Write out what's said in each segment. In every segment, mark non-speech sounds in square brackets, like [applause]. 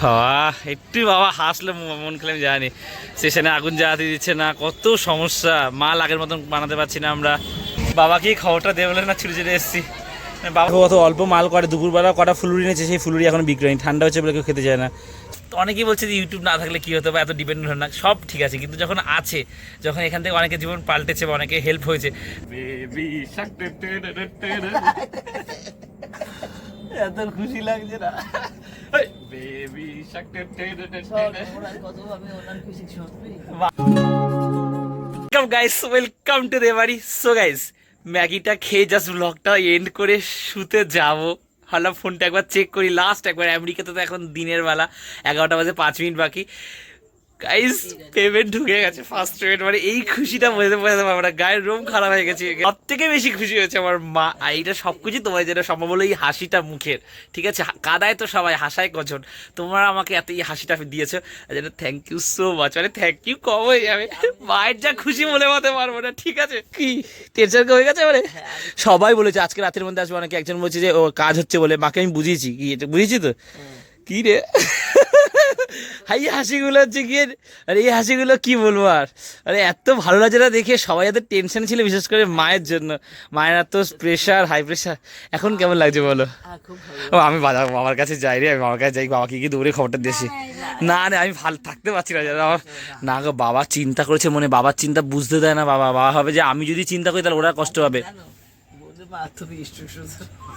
বাবা একটু বাবা হাসলে মন খেলে আমি জানি। স্টেশনে আগুন জ্বালাতে দিচ্ছে না কত সমস্যা। মাল আগের মতন বানাতে পারছি না আমরা। বাবাকে খবরটা দেবে বলে না ছুটে ছুটে এসেছি। বাবা কত অল্প মাল করে দুপুরবেলা কটা ফুলুরি নিয়েছে সেই ফুলুরি এখন বিক্রি হয়নি। ঠান্ডা হচ্ছে বলে কেউ খেতে চায় না। তো অনেকেই বলছে যে ইউটিউব না থাকলে কী হতো বা এত ডিপেন্ডেন্ট হয় না। সব ঠিক আছে কিন্তু যখন আছে যখন এখান থেকে অনেকে জীবন পাল্টেছে বা অনেকে হেল্প হয়েছে। [laughs] এত খুশি লাগছে না। Baby welcome guys welcome two দে বাড়ি সো গাইস ম্যাগিটা খেয়ে জাস্ট ব্লগটা এন্ড করে শুতে যাব। ভাবলাম ফোনটা একবার চেক করি। লাস্ট একবার আমেরিকাতে তো এখন দিনের বেলা। এগারোটা বাজে পাঁচ মিনিট বাকি। গাইস পেমেন্ট ঢুকে গেছে ফার্স্ট পেমেন্ট মানে এই খুশিটা বোঝাতে বোঝাতে পারব না গায়ের রোম খারাপ হয়ে গেছে। সব থেকে বেশি খুশি হয়েছে আমার মা এইটা সব কিছু তোমার যেটা সম্ভব হলো এই হাসিটা মুখের। ঠিক আছে? কাদায় তো সবাই হাসায় কজন? তোমরা আমাকে এত এই হাসিটা দিয়েছ যেন থ্যাংক ইউ সো মাচ মানে থ্যাংক ইউ কম হয়ে যাবে মায়ের যা খুশি বলে বলতে পারব না ঠিক আছে? কি? টেনশন হয়ে গেছে মানে? সবাই বলেছে আজকে রাতের মধ্যে আসবে অনেকে একজন বলছে যে ও কাজ হচ্ছে বলে মাকে আমি বুঝিয়েছি। কি এটা বুঝিয়েছি তো? কি রে? হাই হাসিগুলো হচ্ছে গিয়ে আর এই হাসিগুলো কি বলব আর? আরে এত ভালো লাগছে না দেখে সবাই এত টেনশন ছিল বিশেষ করে মায়ের জন্য। মায়ের এত প্রেশার হাই প্রেশার এখন কেমন লাগছে বলো? ও আমি বাজার বাবার কাছে যাই রে আমি বাবার কাছে যাই বাবাকে গিয়ে দৌড়ে খবরটা দিয়েছি। না রে আমি ভালো থাকতে পারছি না জানো? আমার না। গো বাবা চিন্তা করেছে মনে বাবার চিন্তা বুঝতে দেয় না বাবা। বাবা হবে যে আমি যদি চিন্তা করি তাহলে ওরা কষ্ট হবে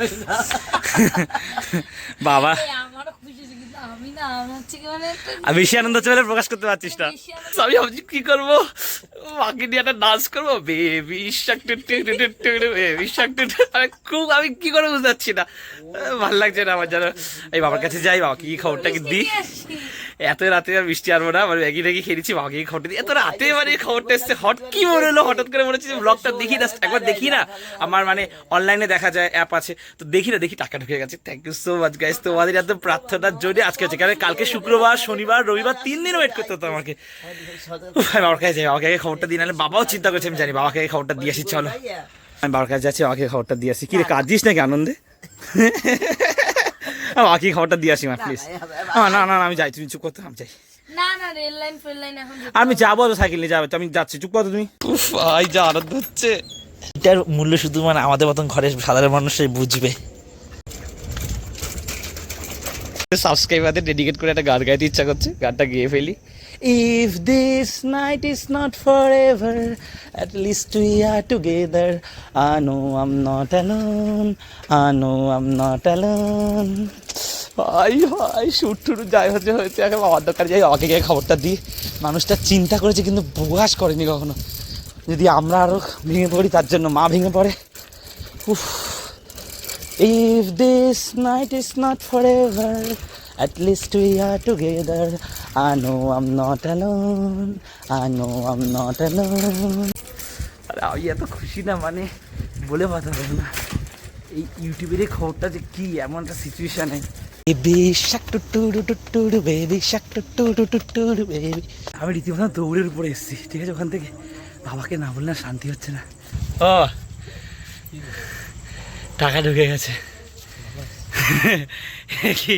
[laughs] বাবা আমি না আমার হচ্ছে কি মানে বেশি আনন্দ চলে প্রকাশ করতে পারছিস না। আমি ভাবছি কি করব? মাকে নিয়ে একটা ডান্স করব? বেবি শাক বেবি শাক খুব আমি কি করে বুঝতে পারছি না। ভালো লাগছে না আমার যেন। এই বাবার কাছে যাই বাবা কি খবরটা কি দিই। এত রাতে আর বৃষ্টি আনব না মানে ম্যাগি ট্যাগি খেয়েছি বাবাকে কি খবরটা দিই এত রাতে মানে খবরটা এসছে হট কি মনে হলো? হঠাৎ করে মনে হচ্ছে ব্লগটা দেখি না একবার দেখি না। আমার মানে অনলাইনে দেখা যায় অ্যাপ আছে। তো দেখি না দেখি টাকা ঢুকে গেছে। Thank you so much guys তোমাদের এত প্রার্থনার জন্য আজকে হচ্ছে কারণ কালকে শুক্রবার শনিবার রবিবার তিন দিন ওয়েট করতে হতো আমাকে। বাবার কাছে যাই বাবাকে খবরটা দিয়ে নাহলে বাবাও চিন্তা করছে আমি জানি বাবাকে খবরটা দিয়ে আসি চলো। আমি বাবার কাছে যাচ্ছি বাবাকে খবরটা দিয়ে আসি। কি রে কাঁদিস নাকি আনন্দে? আমি খাবারটা খবরটা দিয়ে আসি মা প্লিজ না না না আমি যাই তুমি চুপ করতে আমি যাই। না না রেল লাইন ফেল লাইন এখন যেতে আমি যাব তো সাইকেল নিয়ে যাবে তো আমি যাচ্ছি চুপ করো তুমি। ভাই যা আনন্দ হচ্ছে এটার মূল্য শুধু মানে আমাদের মতন ঘরের সাধারণ মানুষই বুঝবে। সাবস্ক্রাইবারদের ডেডিকেট করে একটা গান গাইতে ইচ্ছা করছে গানটা গিয়ে ফেলি। If this night is not for ever at least we are together I know um not alone I know um not alone ভাই ভাই শুট টুট যাই হচ্ছে হয়েছে এখন দরকার যাই গিয়ে খবরটা দিই। মানুষটা চিন্তা করেছে কিন্তু প্রকাশ করেনি কখনো। যদি আমরা আরও ভেঙে পড়ি তার জন্য মা ভেঙে পড়ে। উফ। If this night is not forever, at least we are together. I know I'm not alone. I know I'm not alone. আরে আমি এত খুশি না মানে বলে হবে না। এই ইউটিউবের এই খবরটা যে কি এমন একটা সিচুয়েশনে বেবি শাক টু টু বেবি শাক to two two two two to baby আমি রীতিমতো দৌড়ের উপরে এসেছি ঠিক আছে? ওখান থেকে বাবাকে না বললে শান্তি হচ্ছে না। ও টাকা ঢুকে গেছে। [laughs] কি?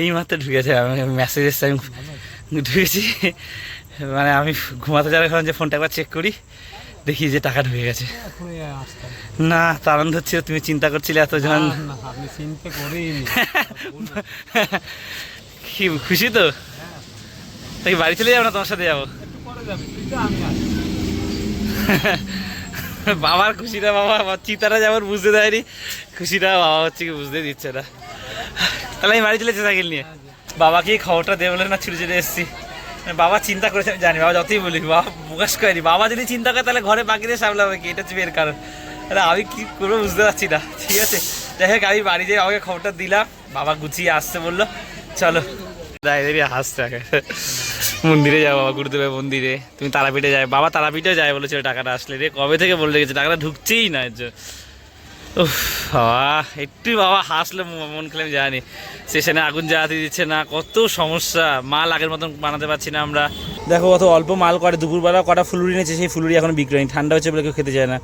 এই মাত্র ঢুকেছে আমাকে মেসেজ এসছে আমি ঢুকেছি। মানে আমি ঘুমাতে যাওয়ার এখন যে ফোনটা একবার চেক করি দেখি যে টাকা ঢুকে গেছে। না তার আনন্দ হচ্ছিল তুমি চিন্তা করছিলে চিন্তা করিনি। কি খুশি তো? তাই বাড়ি চলে যাব না তোমার সাথে যাব? আমি বাবার খুশিটা বাবা আমার চিতারা যেমন বুঝতে দেয়নি খুশিটা বাবা হচ্ছে কি বুঝতে দিচ্ছে না। তাহলে আমি বাড়ি চলেছি সাইকেল নিয়ে। বাবাকে খবরটা দেবে না ছুটে ছুটে এসেছি। বাবা চিন্তা করেছে, আমি জানি, বাবা যতই বলি, বাবা প্রকাশ করেনি। বাবা যদি চিন্তা করে, তাহলে ঘরে বাকিদের সামলাবে কি? এটা হচ্ছে কারণ। তাহলে আমি কি করব বুঝতে পারছি না। ঠিক আছে, যাই হোক, আমি বাড়ি যেয়ে আমাকে খবরটা দিলাম। বাবা গুছিয়ে আসতে বলল, চলো। দাঁড়িয়ে হাসতে মন্দিরে যাও বাবা গুরুদেবের মন্দিরে। তুমি তারাপীঠে যায় বাবা তারাপীঠে যায় বলেছিল টাকাটা আসলে। রে কবে থেকে বলে গেছে? টাকাটা ঢুকছেই না এর জন্য। বাবা একটু বাবা হাসলে মন খেলে আমি জানি। স্টেশনে আগুন জ্বালাতে দিচ্ছে না কত সমস্যা। মাল আগের মতন বানাতে পারছি না আমরা। দেখো কত অল্প মাল করে দুপুরবেলা কটা ফুলুরি নিয়েছে সেই ফুলুরি এখন বিক্রি হয়নি। ঠান্ডা হচ্ছে বলে কেউ খেতে চায় না।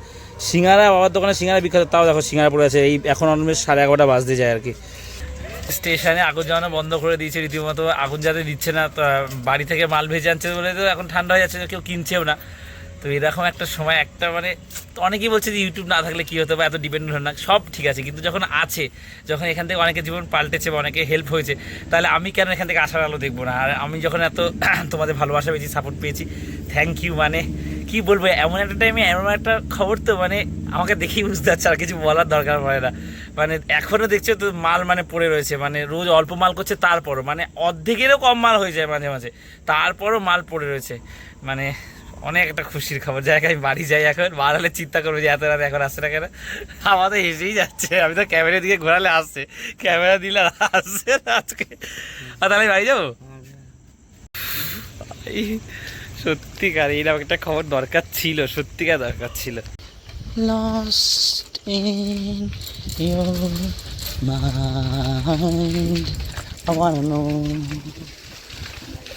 সিঙ্গারা বাবার দোকানে সিঙ্গারা বিখ্যাত তাও দেখো সিঙ্গারা পড়ে আছে। এই এখন অলমোস্ট সাড়ে এগারোটা বাজতে যায় আর কি। স্টেশনে আগুন জ্বালানো বন্ধ করে দিয়েছে রীতিমতো। আগুন যাতে দিচ্ছে না বাড়ি থেকে মাল ভেজে আনছে বলে তো এখন ঠান্ডা হয়ে যাচ্ছে কেউ কিনছেও না। তো এরকম একটা সময়, একটা মানে তো অনেকেই বলছে যে ইউটিউব না থাকলে কী হতো বা এত ডিপেন্ডেন্ট হলো না, সব ঠিক আছে, কিন্তু যখন আছে, যখন এখান থেকে অনেকে জীবন পাল্টেছে বা অনেকে হেল্প হয়েছে, তাহলে আমি কেন এখান থেকে আসার আলো দেখব না? আর আমি যখন এত [clears throat] তোমাদের ভালোবাসা পেয়েছি সাপোর্ট পেয়েছি থ্যাংক ইউ মানে কি বলব, এমন একটা টাইমে এমন একটা খবর তো মানে আমাকে দেখেই বুঝতে পারছে, আর কিছু বলার দরকার পড়ে না। মানে এখনও দেখছ তো মাল মানে পড়ে রয়েছে মানে রোজ অল্প মাল করছে, তারপরও মানে অর্ধেকেরও কম মাল হয়ে যায় মাঝে মাঝে, তারপরও মাল পড়ে রয়েছে মানে অনেক একটা খুশির খবর। জায়গায় আমি বাড়ি যাই এখন বাড়ালে চিন্তা করবে যে এত রাতে এখন আসছে না কেন? আমাদের হেসেই যাচ্ছে। আমি তো ক্যামেরা দিকে ঘোরালে আসছে। ক্যামেরা দিলে আসছে আজকে। আর তাহলে বাড়ি যাব? সত্যিকার এইরকম একটা খবর দরকার ছিল, সত্যিকার দরকার ছিল। In your mind. I wanna know.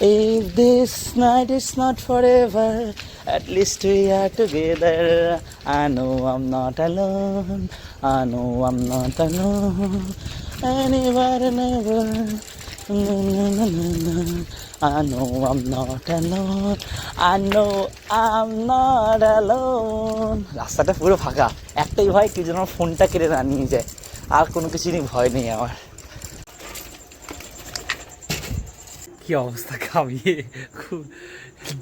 If this night is not forever. At least we are together. I know I'm not alone. I know I'm not alone. Anywhere, never. Na, na, na, na, na. I know I'm not alone. I know I'm not alone. রাস্তাটা পুরো ফাঁকা একটাই ভয় কেউ যেন ফোনটা কেড়ে না নিয়ে যায় আর কোনো কিছু ভয় নেই আমার কি অবস্থা খুব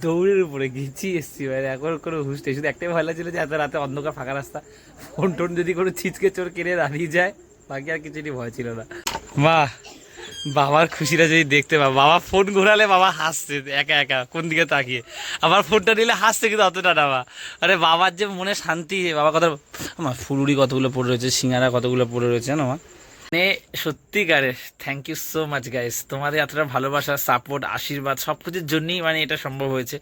দৌড়ের উপরে গেছি এসছি মানে এখন কোনো হুশ শুধু একটাই ভয় লাগছিল যে এত রাতে অন্ধকার ফাঁকা রাস্তা। ফোন টোন যদি কোনো ছিচকে চোর কিনে দাঁড়িয়ে যায়, বাকি আর কিছু ভয় ছিল না। মা, বাবার খুশিটা যদি দেখতে পা বাবা ফোন ঘোরালে বাবা হাসছে, একা একা, কোন দিকে তাকিয়ে? আবার ফোনটা নিলে হাসছে কিন্তু অতটা না, মা। আরে বাবার যে মনে শান্তি বাবা কথা আমার ফুলুরি কতগুলো পড়ে রয়েছে, সিঙ্গারা কতগুলো পড়ে রয়েছে, জানো মা? মানে সত্যিকারে thank you so much guys তোমাদের এতটা ভালোবাসা সাপোর্ট আশীর্বাদ সব কিছুর জন্যই মানে এটা সম্ভব হয়েছে।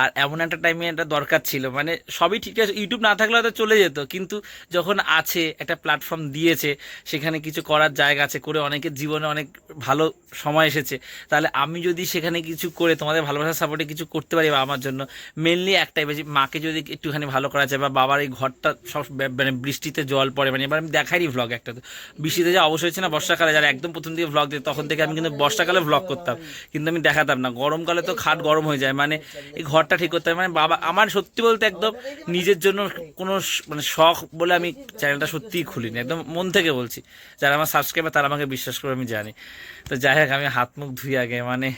আর এমন একটা টাইমে এটা দরকার ছিল। মানে সবই ঠিক আছে ইউটিউব না থাকলে হয়তো চলে যেত। কিন্তু যখন আছে, একটা প্ল্যাটফর্ম দিয়েছে, সেখানে কিছু করার জায়গা আছে, করে অনেকের জীবনে অনেক ভালো সময় এসেছে। তাহলে আমি যদি সেখানে কিছু করে তোমাদের ভালোবাসার সাপোর্টে কিছু করতে পারি বা আমার জন্য মেনলি একটাই বেশি মাকে যদি একটুখানি ভালো করা যায় বা বাবার এই ঘরটা সব মানে বৃষ্টিতে জল পড়ে মানে এবার আমি দেখাইনি ভ্লগ একটা তো বৃষ্টিতে অবশ্যই হচ্ছে না, বর্ষাকালে যারা একদম প্রথম দিকে ব্লগ দিই তখন থেকে আমি কিন্তু বর্ষাকালে ব্লগ করতাম। কিন্তু আমি দেখাতাম না। গরমকালে তো খাট গরম হয়ে যায়। মানে এই ঘরটা ঠিক করতে মানে বাবা, আমার সত্যি বলতে একদম নিজের জন্য কোনো মানে শখ বলে আমি চ্যানেলটা সত্যিই খুলিনি। একদম মন থেকে বলছি। যারা আমার সাবস্ক্রাইবার তারা আমাকে বিশ্বাস করে আমি জানি। তো যাই হোক, আমি হাত মুখ ধুই আগে মানে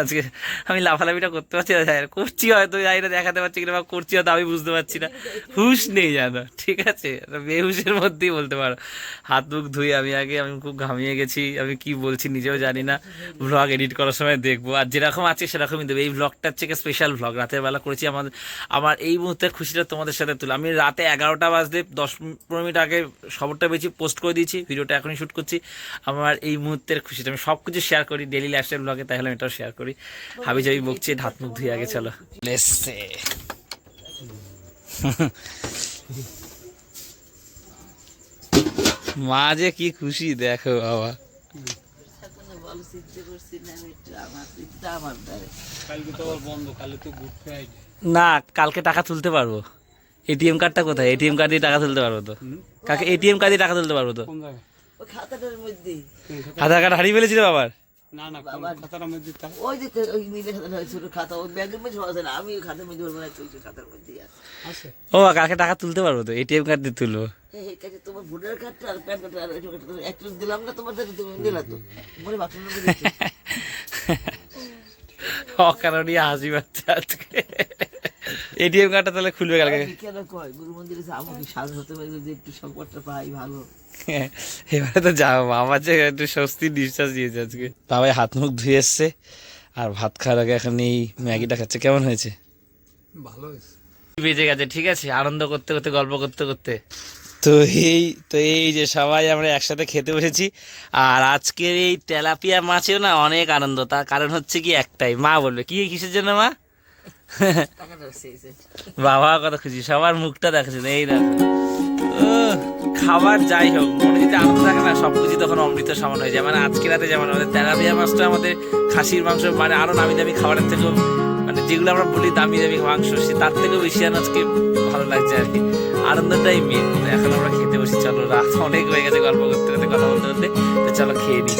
আজকে আমি লাফালাফিটা করতে পারছি না, যাই করছি হয়তো যাই না দেখাতে পারছি কিনা বা করছি হয়তো, আমি বুঝতে পারছি না। হুশ নেই জানো ঠিক আছে? বেহুশের মধ্যেই বলতে পারো। হাত মুখ ধুই আমি আগে, আমি খুব ঘামিয়ে গেছি, আমি কি বলছি নিজেও জানি না। ভ্লগ এডিট করার সময় দেখব। আর যেরকম আছে, সেরকমই দেবো। এই ভ্লগটা হচ্ছে স্পেশাল ভ্লগ রাতের বেলা করেছি আমাদের আমার এই মুহূর্তের খুশিটা তোমাদের সাথে তুলে। আমি রাতে এগারোটা বাজতে দশ পনেরো মিনিট আগে খবরটা বেশি পোস্ট করে দিয়েছি, ভিডিওটা এখনই শ্যুট করছি। আমার এই মুহূর্তের খুশিটা, আমি সব কিছু শেয়ার করি ডেলি লাইফস্টাইল ব্লগে তাহলে আমি এটাও শেয়ার করি। হাবি যাবি বকছি হাত মুখ ধুয়ে আগে চলো মা যে কি খুশি দেখো বাবা। কালকে তো আবার বন্ধ কালে তো গুড ফ্রাইডে না কালকে টাকা তুলতে পারব। এটিএম কার্ডটা কোথায়? এটিএম কার্ড দিয়ে টাকা তুলতে পারব তো? কালকে এটিএম কার্ড দিয়ে টাকা তুলতে পারব তো? খাতাটার মধ্যে আধার কার্ড হারিয়ে ফেলেছিল বাবার? না না খাতার মধ্যে ওই যে ওই ছোট খাতা ওই ব্যাগের মধ্যে আছে না আমি ওই খাতার মধ্যে ওর মানে খাতার মধ্যে আছে। ও কালকে টাকা তুলতে পারব তো এটিএম কার্ড দিয়ে তুলবো। কাছে তোমার ভোটার কার্ডটা আর প্যান কার্ড আর একটু দিলাম না তোমার তুমি নিলা তো। [laughs] হাসি পাচ্ছে আজকে। এটিএম কার্ডটা তাহলে খুলবে কালকে। কেন কয়? গুরু মন্দিরে এসে আমাকে সাজা হতে পারে যে একটু সংকটটা পাই ভালো। এবারে তো যাও বাবা যে একটু স্বস্তি নিঃশ্বাস দিয়েছে আজকে। বাবাই হাত মুখ ধুয়ে এসছে আর ভাত খাওয়ার আগে এখন এই ম্যাগিটা খাচ্ছে। কেমন হয়েছে? ভালো হয়েছে। বেজে গেছে ঠিক আছে? আনন্দ করতে করতে গল্প করতে করতে। তো এই তো এই যে সবাই আমরা একসাথে খেতে বসেছি আর আজকের এই তেলাপিয়া মাছেও না অনেক আনন্দ। তার কারণ হচ্ছে কি একটাই মা বলবে কি কিসের জন্য মা? বাবা কত খুশি সবার মুখটা দেখেছেন এই উহ, খাবার যাই হোক মনে যদি আনন্দ থাকে না সব কিছু তখন অমৃত সমান হয়ে যায়। মানে আজকে রাতে যেমন আমাদের তেলাপিয়া মাছটা আমাদের খাসির মাংস মানে আরও নামি দামি খাবারের থেকেও মানে যেগুলো আমরা বলি দামি দামি মাংস সে তার থেকেও বেশি আজকে ভালো ভালো লাগছে আর কি। আনন্দটাই মেন এখন আমরা খেতে বসি চলো রাত অনেক হয়ে গেছে গল্প করতে করতে কথা বলতে বলতে তো চলো খেয়ে নিই।